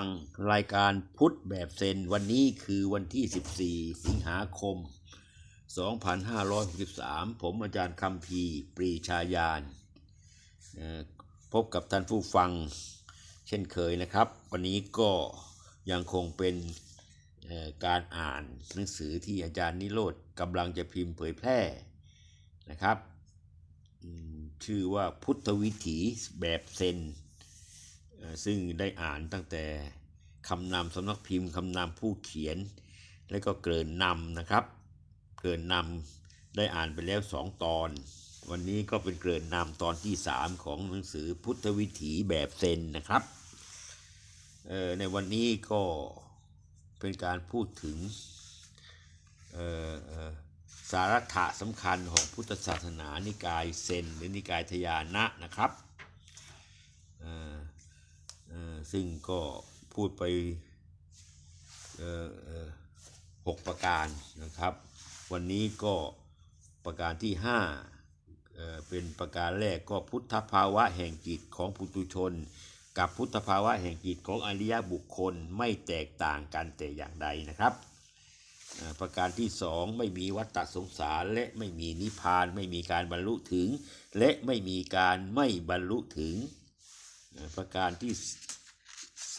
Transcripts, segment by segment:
ฟังรายการพุทธแบบเซนวันนี้คือวันที่ 14 สิงหาคม 2563 ผมอาจารย์คำพีปรีชาญาณพบกับท่านผู้ฟังเช่นเคยนะครับ วันนี้ก็ยังคงเป็นการอ่านหนังสือที่อาจารย์นิโรธกำลังจะพิมพ์เผยแพร่นะครับ ชื่อว่าพุทธวิถีแบบเซน ซึ่งได้อ่านตั้งแต่คำนำสำนักพิมพ์คำนำผู้เขียน และก็เกินนำนะครับ เกินนำได้อ่านไปแล้วสองตอน วันนี้ก็เป็นเกินนำตอนที่สามของหนังสือพุทธวิถีแบบเซนนะครับในวันนี้ก็เป็นการพูดถึงสาระสำคัญของพุทธศาสนานิกายเซนหรือนิกายทยานะนะครับ ซึ่งก็พูดไปหกประการนะครับ วันนี้ก็ประการที่ห้าเเป็นประการแรกก็พุทธภาวะแห่งจิตของปุตุชน กับพุทธภาวะแห่งจิตของอริยบุคคลไม่แตกต่างกันแต่อย่างใดนะครับ ประการที่สองไม่มีวัฏฏะสงสารและไม่มีนิพพาน ไม่มีการบรรลุถึง และไม่มีการไม่บรรลุถึง ประการที่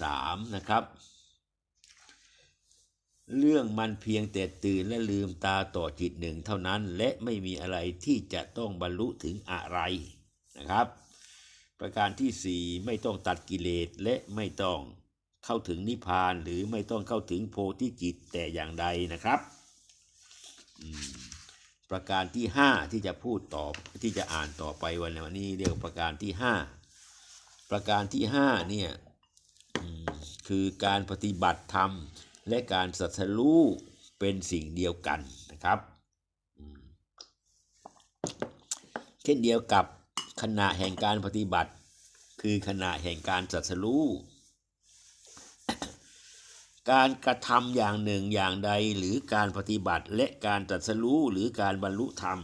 สามนะครับ เรื่องมันเพียงแต่ตื่นและลืมตาต่อจิตหนึ่งเท่านั้นและไม่มีอะไรที่จะต้องบรรลุถึงอะไรนะครับ ประการที่สี่ไม่ต้องตัดกิเลสและไม่ต้องเข้าถึงนิพพานหรือไม่ต้องเข้าถึงโพธิจิตแต่อย่างใดนะครับ ประการที่ห้าที่จะพูดต่อที่จะอ่านต่อไปวันนี้เรียกประการที่ห้าประการที่ห้าเนี่ย คือการปฏิบัติธรรม และการสัตรู้เป็นสิ่งเดียวกันนะครับ เช่นเดียวกับขณะแห่งการปฏิบัติ คือขณะแห่งการสัตรู้การกระทำอย่างหนึ่งอย่างใดหรือการปฏิบัติและการตรัสรู้หรือการบรรลุธรรม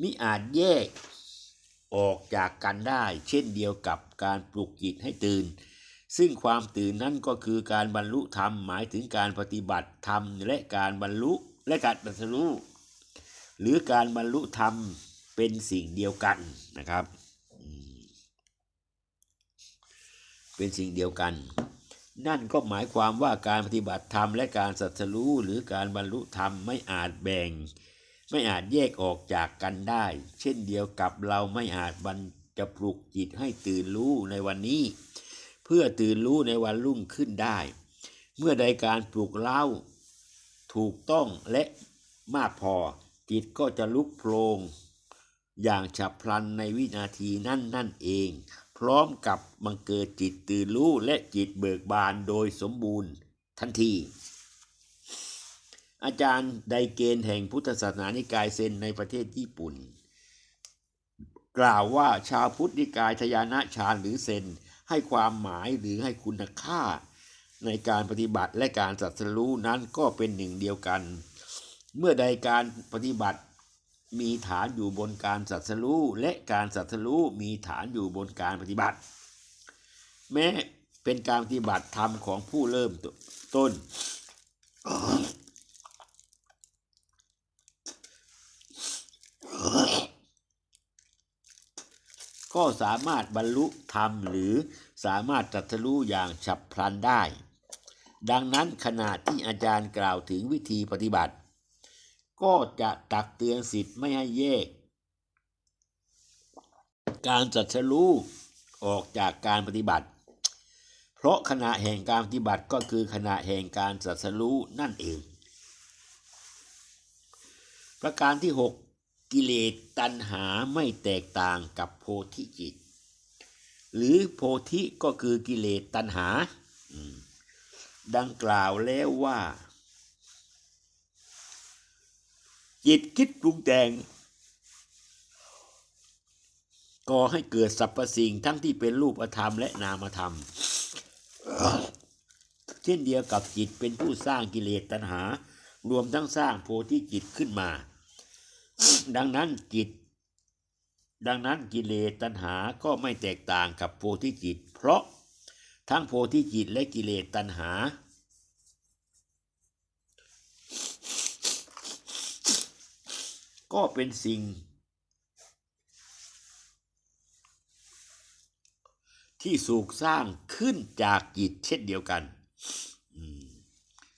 มิอาจแยกออกจากกันได้ เช่นเดียวกับการปลุกจิตให้ตื่น ซึ่งความตื่นนั้นก็คือการบรรลุธรรมหมายถึงการปฏิบัติธรรมและการบรรลุและการตรัสรู้หรือการบรรลุธรรมเป็นสิ่งเดียวกันนะครับ เป็นสิ่งเดียวกัน นั่นก็หมายความว่าการปฏิบัติธรรมและการสัตรู้หรือการบรรลุธรรมไม่อาจแบ่ง ไม่อาจแยกออกจากกันได้ เช่นเดียวกับเราไม่อาจบันจะปลุกจิตให้ตื่นรู้ในวันนี้ เพื่อตื่นรู้ในวันรุ่งขึ้นได้ เมื่อใดการปลุกเล่าถูกต้องและมากพอ จิตก็จะลุกโพลงอย่างฉับพลันในวินาทีนั่นนั่นเอง พร้อมกับบังเกิดจิตตื่นรู้และจิตเบิกบานโดยสมบูรณ์ทันที อาจารย์ไดเกนแห่งพุทธศาสนานิกายเซนในประเทศญี่ปุ่น กล่าวว่าชาวพุทธนิกายทยานะฌานหรือเซน ให้ความหมายหรือให้คุณค่า ในการปฏิบัติและการสัตรู้นั้นก็เป็นหนึ่งเดียวกัน เมื่อใดการปฏิบัติมีฐานอยู่บนการสัตรู้และการสัตรู้มีฐานอยู่บนการปฏิบัติ แม้เป็นการปฏิบัติธรรมของผู้เริ่มต้น ก็สามารถบรรลุธรรมหรือสามารถตรัสรู้อย่างฉับพลันได้ ดังนั้นขณะที่อาจารย์กล่าวถึงวิธีปฏิบัติ ก็จะตักเตือนสิทธิ์ไม่ให้แยก การตรัสรู้ออกจากการปฏิบัติ เพราะขณะแห่งการปฏิบัติก็คือขณะแห่งการตรัสรู้นั่นเอง ประการที่ 6 กิเลสตัณหาไม่แตกต่างกับโพธิจิต หรือโพธิก็คือกิเลสตัณหา ดังกล่าวแล้วว่า จิตคิดปรุงแต่งก่อให้เกิดสรรพสิ่งทั้งที่เป็นรูปธรรมและนามธรรม เช่นเดียวกับจิตเป็นผู้สร้างกิเลสตัณหา รวมทั้งสร้างโพธิจิตขึ้นมา ดังนั้นจิต ดังนั้นกิเลสตัณหาก็ไม่แตกต่างกับโพธิจิต เพราะทั้งโพธิจิตและกิเลสตัณหา ก็เป็นสิ่ง ที่สูกสร้างขึ้นจากจิตเช่นเดียวกัน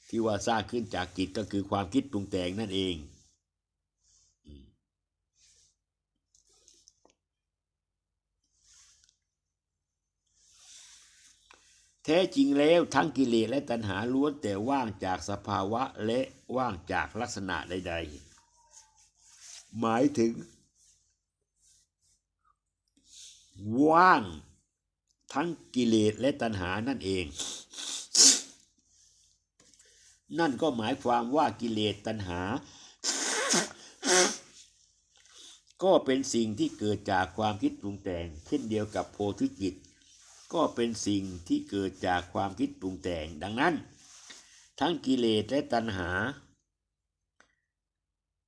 ที่ว่าสร้างขึ้นจากจิตก็คือความคิดปรุงแต่งนั่นเอง แท้จริงแล้วทั้งกิเลสและตัณหาล้วนแต่ว่างจากสภาวะและว่างจากลักษณะใด ๆ หมายถึง ว่างทั้งกิเลสและตัณหานั่นเอง นั่นก็หมายความว่ากิเลสตัณหา ก็เป็นสิ่งที่เกิดจากความคิดปรุงแต่งเช่นเดียวกับโพธิจิต ก็เป็นสิ่งที่เกิดจากความคิดปรุงแต่งดังนั้น ทั้งกิเลสและตัณหา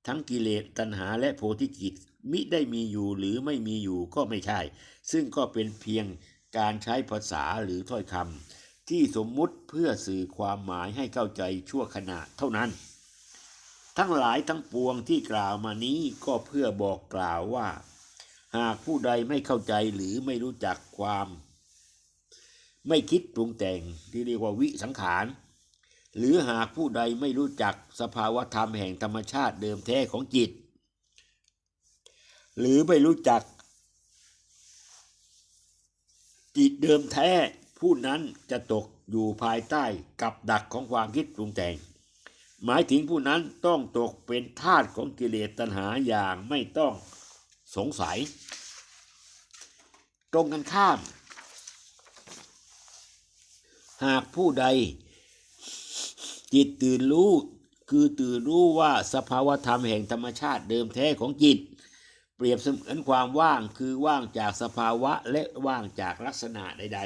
ทั้งกิเลสตัณหาและโพธิจิตมิได้มีอยู่หรือไม่มีอยู่ก็ไม่ใช่ ซึ่งก็เป็นเพียงการใช้ภาษาหรือถ้อยคำที่สมมุติเพื่อสื่อความหมายให้เข้าใจชั่วขณะเท่านั้น ทั้งหลายทั้งปวงที่กล่าวมานี้ก็เพื่อบอกกล่าวว่า หากผู้ใดไม่เข้าใจหรือไม่รู้จักความ ไม่คิดปรุงแต่งที่เรียกว่าวิสังขาร หรือหากผู้ใดไม่รู้จักสภาวธรรมแห่งธรรมชาติเดิมแท้ของจิต หรือไม่รู้จัก จิตเดิมแท้ผู้นั้นจะตกอยู่ภายใต้กับดักของความคิดปรุงแต่ง หมายถึงผู้นั้นต้องตกเป็นทาสของกิเลสตัณหาอย่างไม่ต้องสงสัย ตรงกันข้าม หากผู้ใด จิตตื่นรู้คือตื่นรู้ว่าสภาวธรรมแห่งธรรมชาติเดิมแท้ของจิต เปรียบเสมือนความว่างคือว่างจากสภาวะและว่างจากลักษณะใด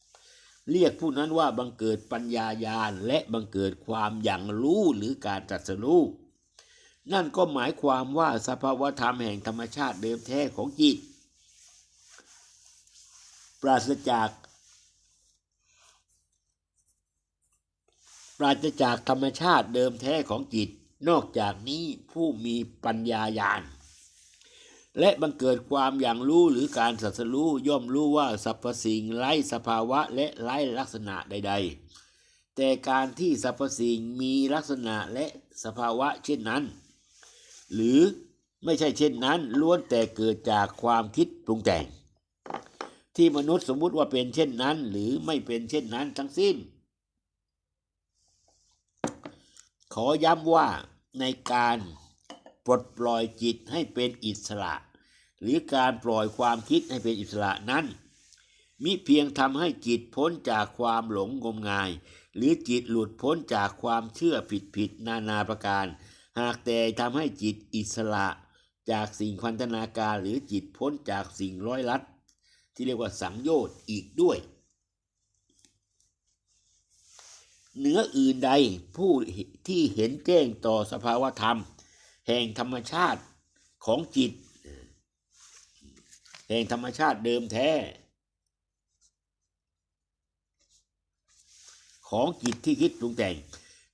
ๆ เรียกผู้นั้นว่าบังเกิดปัญญาญาณและบังเกิดความอย่างรู้หรือการตรัสรู้นั่นก็หมายความว่าสภาวธรรมแห่งธรรมชาติเดิมแท้ของจิต ปราศจาก ปราศจากธรรมชาติเดิมแท้ของจิต นอกจากนี้ผู้มีปัญญาญาณและบังเกิดความอย่างรู้หรือการสัสรู้ย่อมรู้ว่าสรรพสิ่งไร้สภาวะและไร้ลักษณะใด ๆ แต่การที่สรรพสิ่งมีลักษณะและสภาวะเช่นนั้น หรือไม่ใช่เช่นนั้นล้วนแต่เกิดจากความคิดปรุงแต่ง ที่มนุษย์สมมุติว่าเป็นเช่นนั้น หรือไม่เป็นเช่นนั้นทั้งสิ้น ขอย้ำว่าในการปลดปล่อยจิตให้เป็นอิสระ หรือการปล่อยความคิดให้เป็นอิสระนั้น มิเพียงทำให้จิตพ้นจากความหลงงมงาย หรือจิตหลุดพ้นจากความเชื่อผิดผิดๆนานาประการ หากแต่ทำให้จิตอิสระจากสิ่งพันธนาการหรือจิตพ้นจากสิ่งร้อยลัด ที่เรียกว่าสังโยชน์อีกด้วย เหนืออื่นใดผู้ที่เห็นแจ้งต่อสภาวธรรม แห่งธรรมชาติของจิต แห่งธรรมชาติเดิมแท้ ของจิตที่คิดปรุงแต่ง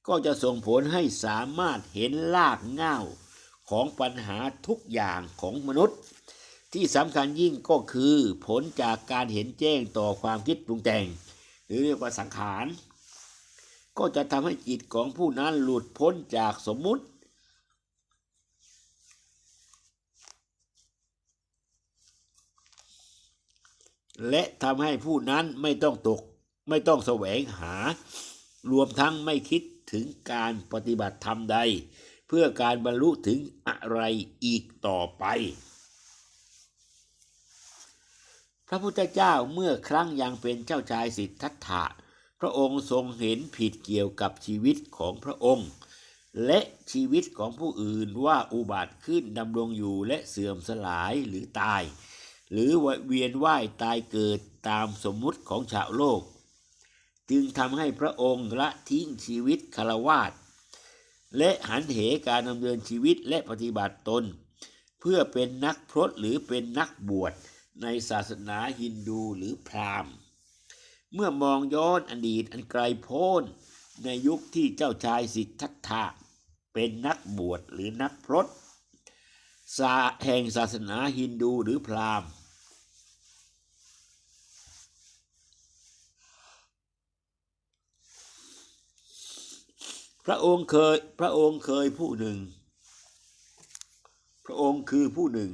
ก็จะส่งผลให้สามารถเห็นรากเง้าของปัญหาทุกอย่างของมนุษย์ ที่สำคัญยิ่งก็คือผลจากการเห็นแจ้งต่อความคิดปรุงแต่ง หรือเรียกว่าสังขาร ก็จะทำให้จิตของผู้นั้นหลุดพ้นจากสมมุติ และทำให้ผู้นั้นไม่ต้องตกไม่ต้องแสวงหา รวมทั้งไม่คิดถึงการปฏิบัติธรรมใด เพื่อการบรรลุถึงอะไรอีกต่อไป พระพุทธเจ้าเมื่อครั้งยังเป็นเจ้าชายสิทธัตถะ พระองค์ทรงเห็นผิดเกี่ยวกับชีวิตของพระองค์ และชีวิตของผู้อื่นว่าอุบัติขึ้นดำรงอยู่และเสื่อมสลายหรือตาย หรือเวียนว่ายตายเกิดตามสมมุติของชาวโลก จึงทำให้พระองค์ละทิ้งชีวิตคารวาสและหันเหการดำเนินชีวิตและปฏิบัติตน เพื่อเป็นนักพรตหรือเป็นนักบวชในศาสนาฮินดูหรือพราหมณ์ เมื่อมองย้อนอดีตอันไกลโพ้น ในยุคที่เจ้าชายสิทธัตถะเป็นนักบวชหรือนักพรตศาแห่งศาสนาฮินดูหรือพราหมณ์ พระองค์เคยพระองค์เคยผู้หนึ่ง พระองค์คือผู้หนึ่ง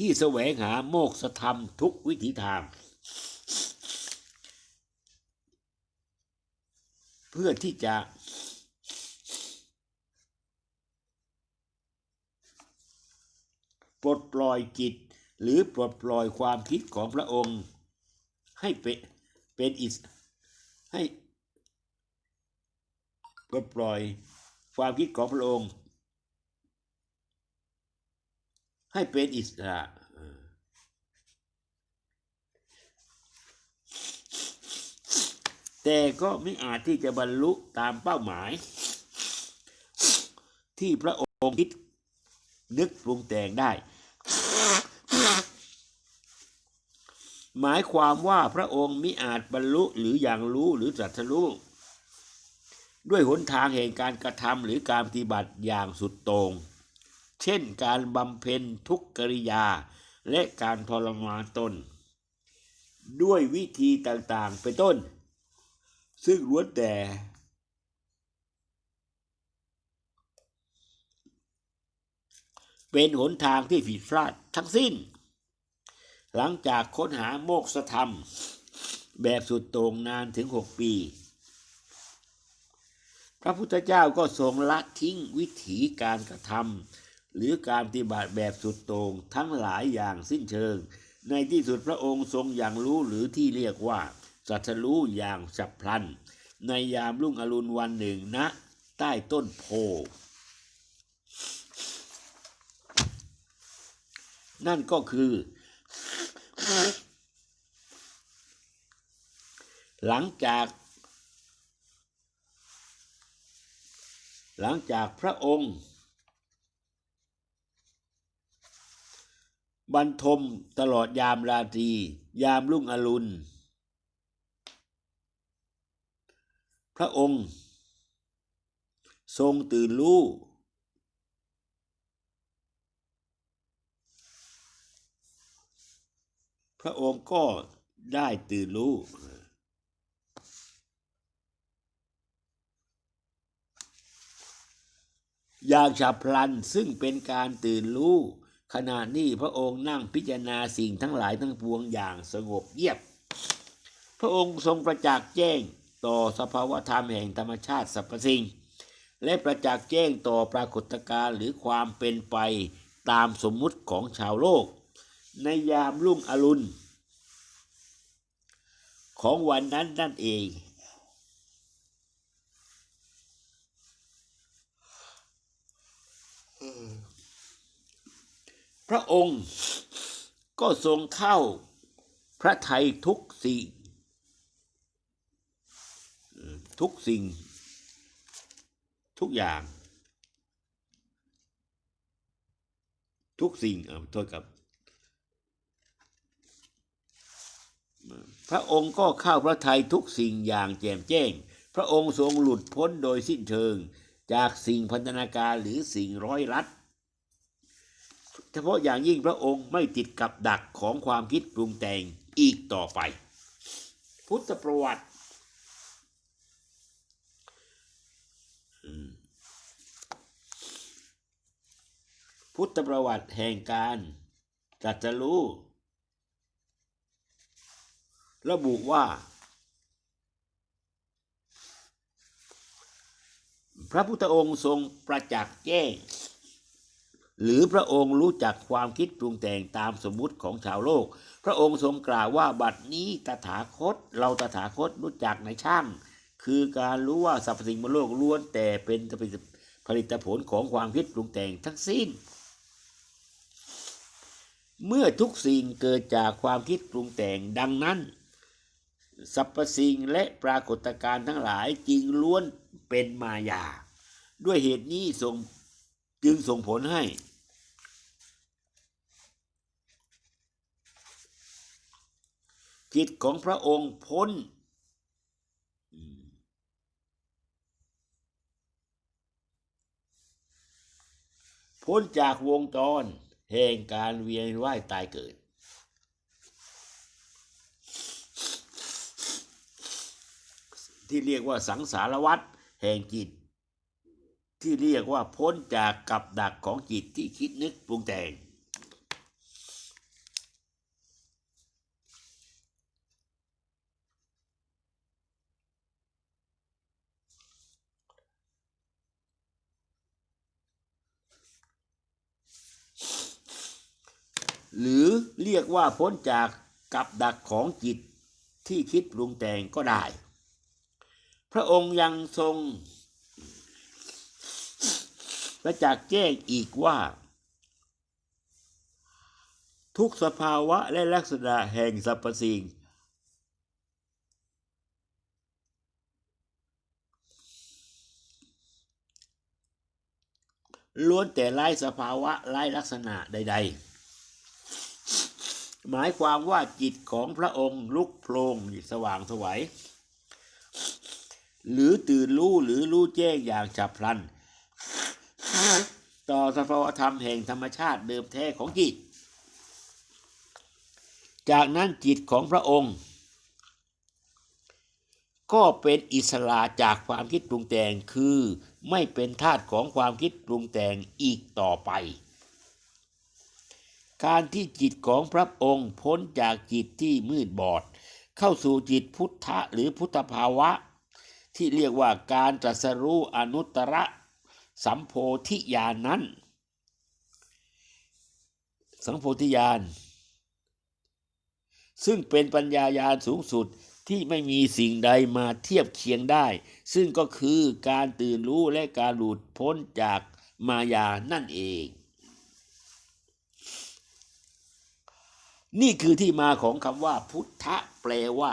ที่แสวงหาโมกษธรรมทุกวิถีทาง เพื่อที่จะปลดปล่อยจิตหรือปลดปล่อยความคิดของพระองค์ ให้เป็นเป็นอิสให้ปลดปล่อยความคิดของพระองค์ ให้เป็นอิสระแต่ก็ไม่อาจที่จะบรรลุตามเป้าหมาย ที่พระองค์คิดนึกปรุงแต่งได้ หมายความว่าพระองค์มิอาจบรรลุหรืออย่างรู้หรือตรัสรู้ด้วยหนทางแห่งการกระทำหรือการปฏิบัติอย่างสุดต่ง เช่นการบำเพ็ญทุกกริยา และการทรมานตน ด้วยวิธีต่างๆ เป็นต้น ซึ่งล้วนแต่ เป็นหนทางที่ผิดพลาดทั้งสิ้น หลังจากค้นหาโมกษธรรม แบบสุดโต่งนานถึงหกปี พระพุทธเจ้าก็ทรงละทิ้งวิถีการกระทำ หรือการปฏิบัติแบบสุดโต่งทั้งหลายอย่างสิ้นเชิง ในที่สุดพระองค์ทรงอย่างรู้หรือที่เรียกว่าสัตรู้อย่างฉับพลัน ในยามรุ่งอรุณวันหนึ่งณใต้ต้นโพนั่นก็คือ หลังจาก หลังจากพระองค์ บรรทมตลอดยามราตรี ยามรุ่งอรุณ พระองค์ ทรงตื่นรู้ พระองค์ก็ได้ตื่นรู้อย่างฉับพลันซึ่งเป็นการตื่นรู้ ขณะนี้พระองค์นั่งพิจารณาสิ่งทั้งหลายทั้งปวงอย่างสงบเงียบ พระองค์ทรงประจักษ์แจ้งต่อสภาวธรรมแห่งธรรมชาติสรรพสิ่ง และประจักษ์แจ้งต่อปรากฏการณ์หรือความเป็นไปตามสมมุติของชาวโลก ในยามรุ่งอรุณของวันนั้นนั่นเอง พระองค์ก็ทรงเข้าพระไทยทุกสิ่งทุกสิ่ง ทุกอย่าง ทุกสิ่งเออโทษกับ พระองค์ก็เข้าพระทัยทุกสิ่งอย่างแจ่มแจ้ง พระองค์ทรงหลุดพ้นโดยสิ้นเชิง จากสิ่งพันธนาการหรือสิ่งร้อยรัด เฉพาะอย่างยิ่งพระองค์ไม่ติดกับดักของความคิดปรุงแต่งอีกต่อไป พุทธประวัติพุทธประวัติแห่งการตรัสรู้ระบุว่า พระพุทธองค์ทรงประจักษ์แจ้ง หรือพระองค์รู้จักความคิดปรุงแต่งตามสมมุติของชาวโลก พระองค์ทรงกล่าวว่าบัดนี้ตถาคต เราตถาคตรู้จักในช่าง คือการรู้ว่าสรรพสิ่งบนโลกล้วนแต่เป็นผลิตผลของความคิดปรุงแต่งทั้งสิ้น เมื่อทุกสิ่งเกิดจากความคิดปรุงแต่งดังนั้นสรรพสิ่งและปรากฏการณ์ทั้งหลายจริงล้วนเป็นมายา ด้วยเหตุนี้ส่งจึงส่งผลให้ จิตของพระองค์พ้นพ้นจากวงจรแห่งการเวียนว่ายตายเกิด ที่เรียกว่าสังสารวัฏแห่งจิต ที่เรียกว่าพ้นจากกับดักของจิตที่คิดนึกปรุงแต่ง หรือเรี ยกว่าพ้นจากกับดักของจิตที่คิดปรุงแต่งก็ได้ พระองค์ยังทรงประจักษ์แจ้งอีกว่า ทุกสภาวะและลักษณะแห่งสรรพสิ่ง ล้วนแต่ไร้สภาวะไร้ลักษณะใด ๆ หมายความว่าจิตของพระองค์ลุกโพลงสว่างสวัย หรือตื่นรู้หรือรู้แจ้งอย่างฉับพลัน ต่อสภาวธรรมแห่งธรรมชาติเดิมแท้ของจิต จากนั้นจิตของพระองค์ ก็เป็นอิสระจากความคิดปรุงแต่งคือไม่เป็นทาสของความคิดปรุงแต่งอีกต่อไป การที่จิตของพระองค์พ้นจากจิตที่มืดบอด เข้าสู่จิตพุทธะหรือพุทธภาวะ ที่เรียกว่าการตรัสรู้อนุตตรสัมโพธิญาณนนั้น สัมโพธิญาณ ซึ่งเป็นปัญญาญาณสูงสุดที่ไม่มีสิ่งใดมาเทียบเคียงได้ ซึ่งก็คือการตื่นรู้และการหลุดพ้นจากมายานั่นเอง นี่คือที่มาของคำว่า พุทธะแปลว่า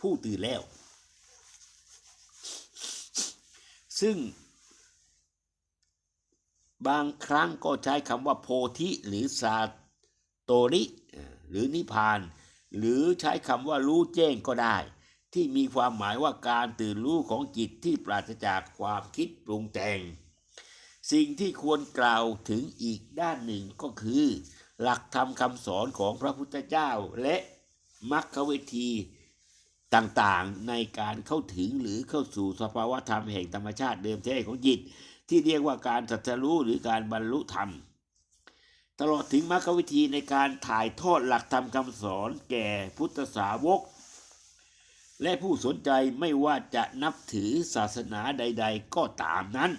ผู้ตื่นแล้ว ซึ่ง บางครั้งก็ใช้คำว่าโพธิหรือซาโตริหรือนิพานหรือใช้คำว่ารู้แจ้งก็ได้ ที่มีความหมายว่าการตื่นรู้ของจิตที่ปราศจากความคิดปรุงแต่ง สิ่งที่ควรกล่าวถึงอีกด้านหนึ่งก็คือ หลักธรรมคำสอนของพระพุทธเจ้าและมรรควิธีต่างๆในการเข้าถึงหรือเข้าสู่สภาวะธรรมแห่งธรรมชาติเดิมแท้ของจิต ที่เรียกว่าการตรัสรู้หรือการบรรลุธรรม ตลอดถึงมรรควิธีในการถ่ายทอดหลักธรรมคำสอนแก่พุทธสาวก และผู้สนใจไม่ว่าจะนับถือศาสนาใด ๆ ก็ตามนั้น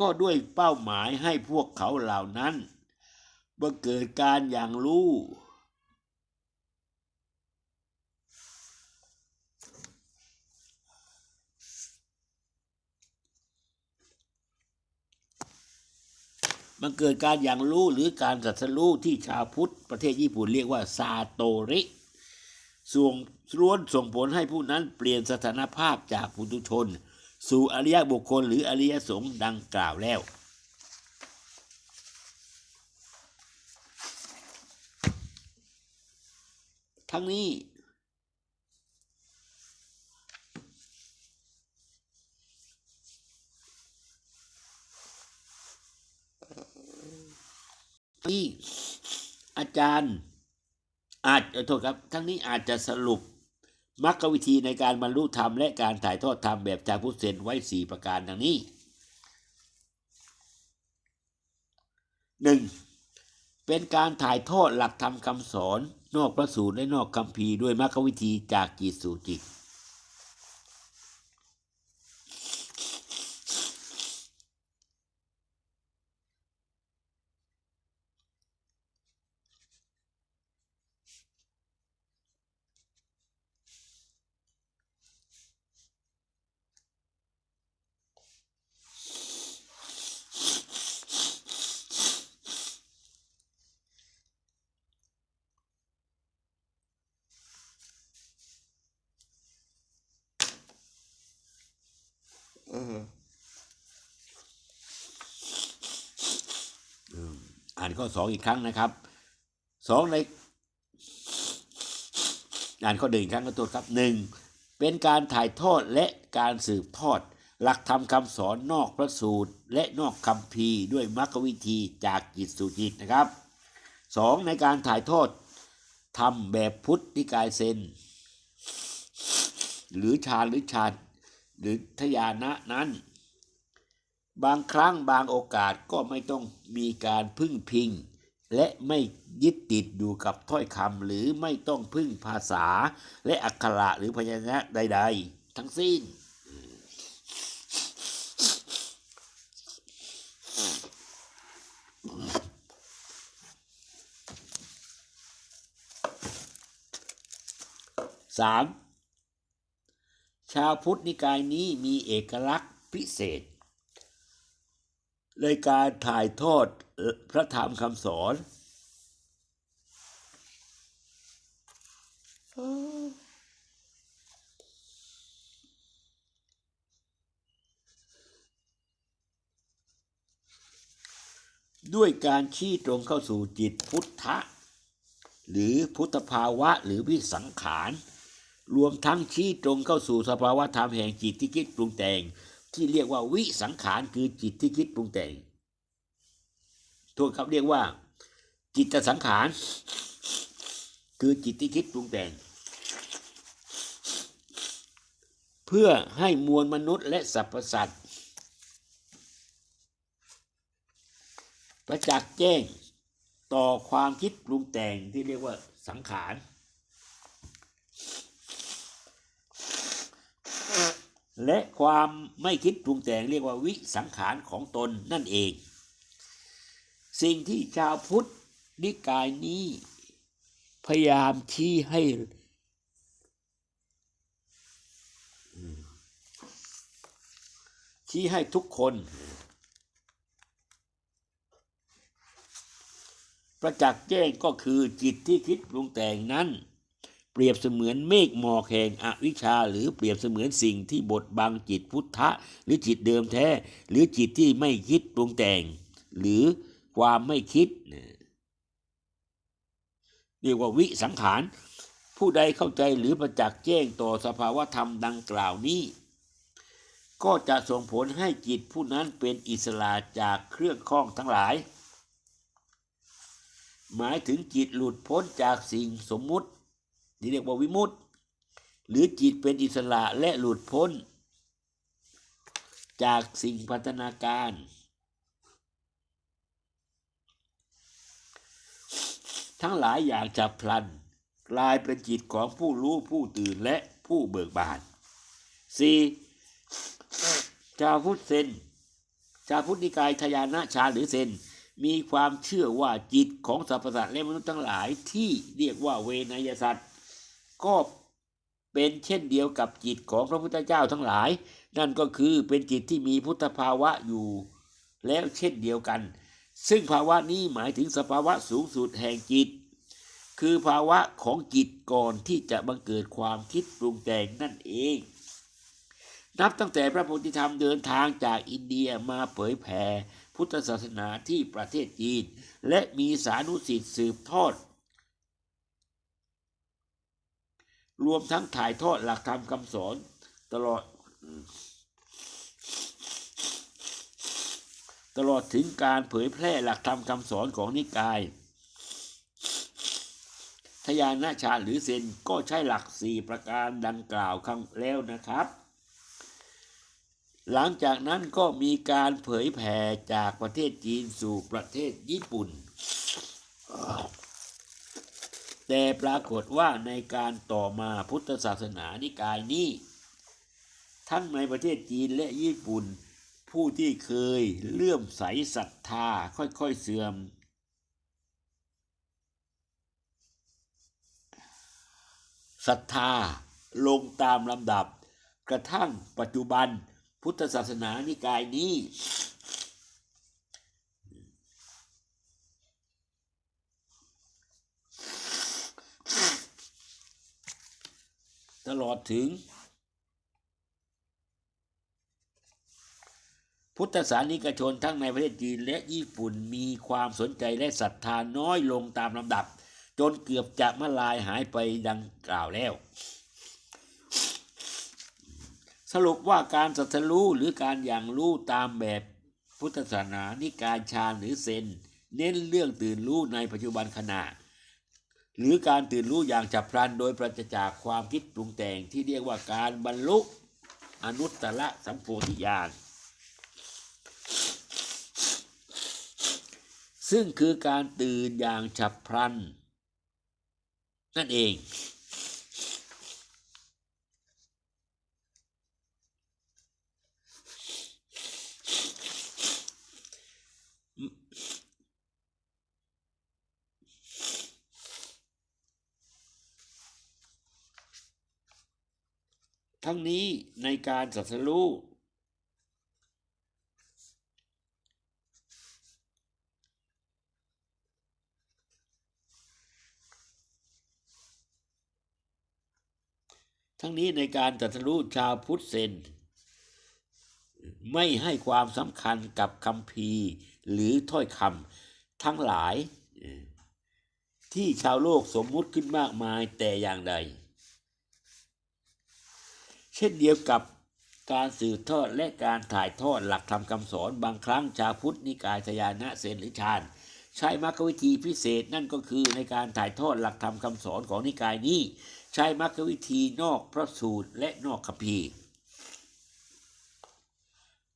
ก็ด้วยเป้าหมายให้พวกเขาเหล่านั้น เมื่อเกิดการอย่างรู้ มันเกิดการอย่างรู้หรือการสัตรู้ที่ชาวพุทธประเทศญี่ปุ่นเรียกว่าซาโตริส่วนล้วนส่งผลให้ผู้นั้นเปลี่ยนสถานภาพจากปุถุชน สู่อริยบุคคลหรืออริยสงฆ์ดังกล่าวแล้ว ทั้งนี้ที่อาจารย์อาจโทษครับ ทั้งนี้อาจจะสรุปมรรควิธีในการบรรลุธรรมและการถ่ายทอดธรรมแบบชาวพุทธเซนไว้สี่ประการดังนี้หนึ่ง เป็นการถ่ายทอดหลักธรรมคำสอน นอกพระสูตรและนอกคำพีด้วยมรรควิธีจากจิตสู่จิตานข้อสองอีกครั้งนะครับสองในอ่านข้อหนึ่งครั้งก็ตัวครับหนึ่งเป็นการถ่ายทอดและการสืบทอด หลักธรรมคำสอนนอกพระสูตร และนอกคำพีด้วยมรรควิธีจากจิตสู่จิตนะครับสองในการถ่ายทอดทำแบบพุทธนิกายเซนหรือฌานหรือฌานหรือทยานะนั้น บางครั้งบางโอกาสก็ไม่ต้องมีการพึ่งพิง และไม่ยึดติดอยู่กับถ้อยคำหรือไม่ต้องพึ่งภาษา และอักขระหรือพยัญชนะใด ๆ ทั้งสิ้นสามชาวพุทธนิกายนี้มีเอกลักษณ์พิเศษ ในการถ่ายทอดพระธรรมคำสอน ด้วยการชี้ตรงเข้าสู่จิตพุทธะ หรือพุทธภาวะหรือวิสังขาร รวมทั้งชี้ตรงเข้าสู่สภาวะธรรมแห่งจิตที่คิดปรุงแต่ง ที่เรียกว่าวิสังขารคือจิตที่คิดปรุงแต่งทุกครับเรียกว่า จิตสังขาร คือจิตที่คิดปรุงแต่ง เพื่อให้มวลมนุษย์และสรรพสัตว์ประจักษ์แจ้งต่อความคิดปรุงแต่งที่เรียกว่าสังขาร และความไม่คิดปรุงแต่งเรียกว่าวิสังขารของตนนั่นเอง สิ่งที่ชาวพุทธนิกายนี้พยายามชี้ให้ชี้ให้ทุกคน ประจักษ์แจ้งก็คือจิตที่คิดปรุงแต่งนั้น เปรียบเสมือนเมฆหมอกแห่งอวิชชา หรือเปรียบเสมือนสิ่งที่บดบังจิตพุทธะ หรือจิตเดิมแท้ หรือจิตที่ไม่คิดปรุงแต่ง หรือความไม่คิดเรียกว่าวิสังขารผู้ใดเข้าใจหรือประจักษ์แจ้งต่อสภาวธรรมดังกล่าวนี้ ก็จะส่งผลให้จิตผู้นั้นเป็นอิสระจากเครื่องข้องทั้งหลาย หมายถึงจิตหลุดพ้นจากสิ่งสมมุติ ที่เรียกว่าวิมุตติ หรือจิตเป็นอิสระและหลุดพ้น จากสิ่งพัฒนาการ ทั้งหลายอย่างจับพลัน กลายเป็นจิตของผู้รู้ผู้ตื่นและผู้เบิกบาน 4. ชาวพุทธเซนชาวพุทธนิกายทยานะชาหรือเซนมีความเชื่อว่าจิตของสรรพสัตว์และมนุษย์ทั้งหลายที่เรียกว่าเวนยสัตว์ ก็เป็นเช่นเดียวกับจิตของพระพุทธเจ้าทั้งหลาย นั่นก็คือเป็นจิตที่มีพุทธภาวะอยู่ แล้วเช่นเดียวกัน ซึ่งภาวะนี้หมายถึงสภาวะสูงสุดแห่งจิต คือภาวะของจิตก่อนที่จะบังเกิดความคิดปรุงแต่งนั่นเอง นับตั้งแต่พระโพธิธรรมเดินทางจากอินเดียมาเผยแผ่พุทธศาสนาที่ประเทศจีน และมีสานุสิทธิ์สืบทอด รวมทั้งถ่ายทอดหลักธรรมคำสอน ตลอด ตลอดถึงการเผยแพร่หลักธรรมคำสอนของนิกาย ทยานาชาหรือเซนก็ใช้หลักสี่ประการดังกล่าวข้างแล้วนะครับ หลังจากนั้นก็มีการเผยแผ่จากประเทศจีนสู่ประเทศญี่ปุ่น แต่ปรากฏว่าในการต่อมาพุทธศาสนานิกายนี้ ทั้งในประเทศจีนและญี่ปุ่น ผู้ที่เคยเลื่อมใสศรัทธาค่อยๆเสื่อม ศรัทธาลงตามลำดับ กระทั่งปัจจุบันพุทธศาสนานิกายนี้ ตลอดถึง พุทธศาสนิกชนทั้งในประเทศจีนและญี่ปุ่นมีความสนใจและศรัทธาน้อยลงตามลำดับ จนเกือบจะมาลายหายไปดังกล่าวแล้ว สรุปว่าการสัตรู้หรือการอย่างรู้ตามแบบพุทธศาสนานิกายฌานหรือเซน เน้นเรื่องตื่นรู้ในปัจจุบันขณะ หรือการตื่นรู้อย่างฉับพลันโดยปราศจากความคิดปรุงแต่งที่เรียกว่าการบรรลุอนุตตรสัมโพธิญาณซึ่งคือการตื่นอย่างฉับพลัน นั่นเอง ทั้งนี้ในการสัตรู้ทั้งนี้ในการตรัสรู้ชาวพุทธเซน ไม่ให้ความสำคัญกับคำพีหรือถ้อยคำทั้งหลายที่ชาวโลกสมมุติขึ้นมากมายแต่อย่างใด ช่นเดียวกับการสืบทอดและการถ่ายทอดหลักธรรมคำสอนบางครั้งชาวพุทธนิกายทยานะเซนหรือฌานใช้มรรควิธีพิเศษนั่นก็คือในการถ่ายทอดหลักธรรมคำสอนของนิกายนี้ ใช้มรรควิธีนอกพระสูตรและนอกคัมภีร์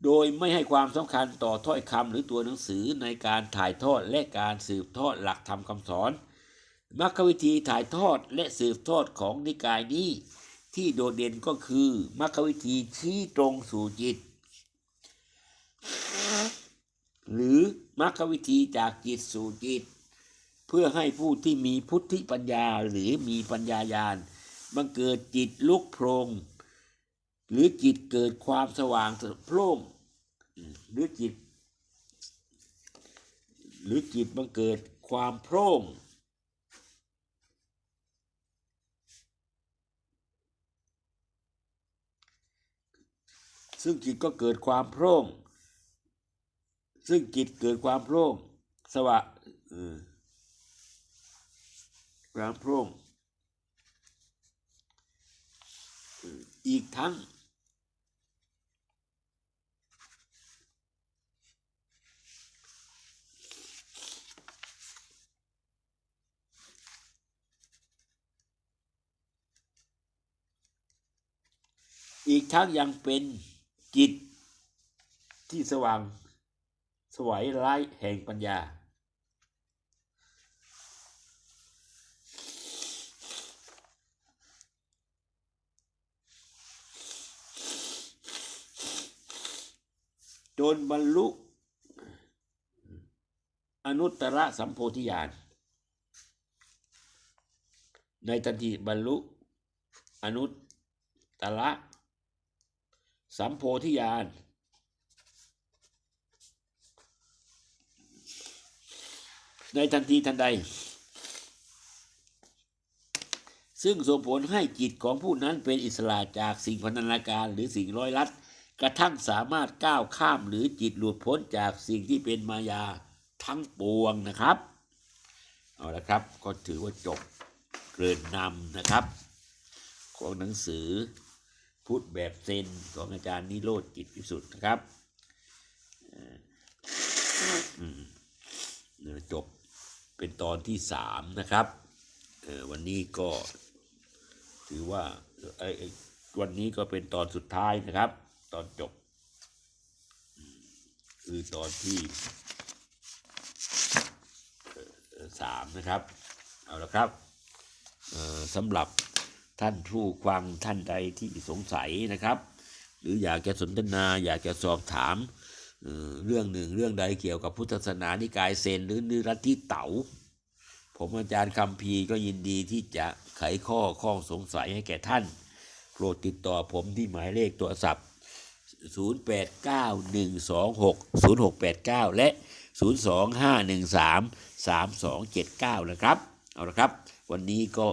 โดยไม่ให้ความสำคัญต่อถ้อยคำหรือตัวหนังสือในการถ่ายทอดและการสืบทอดหลักธรรมคำสอนมรรควิธีถ่ายทอดและสืบทอดของนิกายนี้ ที่โดดเด่นก็คือมรรควิธีชี้ตรงสู่จิต หรือมรรควิธีจากจิตสู่จิต เพื่อให้ผู้ที่มีพุทธิปัญญาหรือมีปัญญายาณบังเกิดจิตลุกโพรง หรือจิตเกิดความสว่างโพร่งหรือจิต หรือจิตบังเกิดความโพร่ง ซึ่งจิตก็เกิดความโพร่ง ซึ่งจิตเกิดความโพร่ง สวะความโพร่งเอออีกทั้ง อีกทั้งยังเป็น จิต ที่สว่าง สวัยร้แห่งปัญญา จนบรรลุอนุตตรสัมโพธิญาณในทันทีบรรลุอนุตตร สัมโพธิญาณในทันทีทันใด ซึ่งส่งผลให้จิตของผู้นั้นเป็นอิสระจากสิ่งพันธนาการหรือสิ่งร้อยลัด กระทั่งสามารถก้าวข้ามหรือจิตหลุดพ้นจากสิ่งที่เป็นมายาทั้งปวงนะครับ เอาละครับก็ถือว่าจบเกริ่นนำนะครับ ของหนังสือ พุทธแบบเซนของอาจารย์นิโรธจิตพิสุทธิ์นะครับเออจบเป็นตอนที่สามนะครับเออวันนี้ก็ถือว่าเอ่อเอ่อวันนี้ก็เป็นตอนสุดท้ายนะครับ ตอนจบ คือตอนที่สามนะครับ เอาละครับสำหรับ ท่านผู้ฟังท่านใดที่สงสัยนะครับ หรืออยากจะสนทนาอยากจะสอบถามเรื่องหนึ่งเรื่องใดเกี่ยวกับพุทธศาสนานิกายเซนหรือนิรัตที่เต๋าผมอาจารย์คำพีก็ยินดีที่จะไขข้อข้องสงสัยให้แก่ท่าน โปรดติดต่อผมที่หมายเลขโทรศัพท์ 0891260689 และ 025133279 นะครับ เอาละครับ วันนี้ก็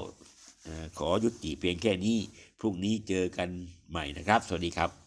ขอยุติเพียงแค่นี้ พรุ่งนี้เจอกันใหม่นะครับ สวัสดีครับ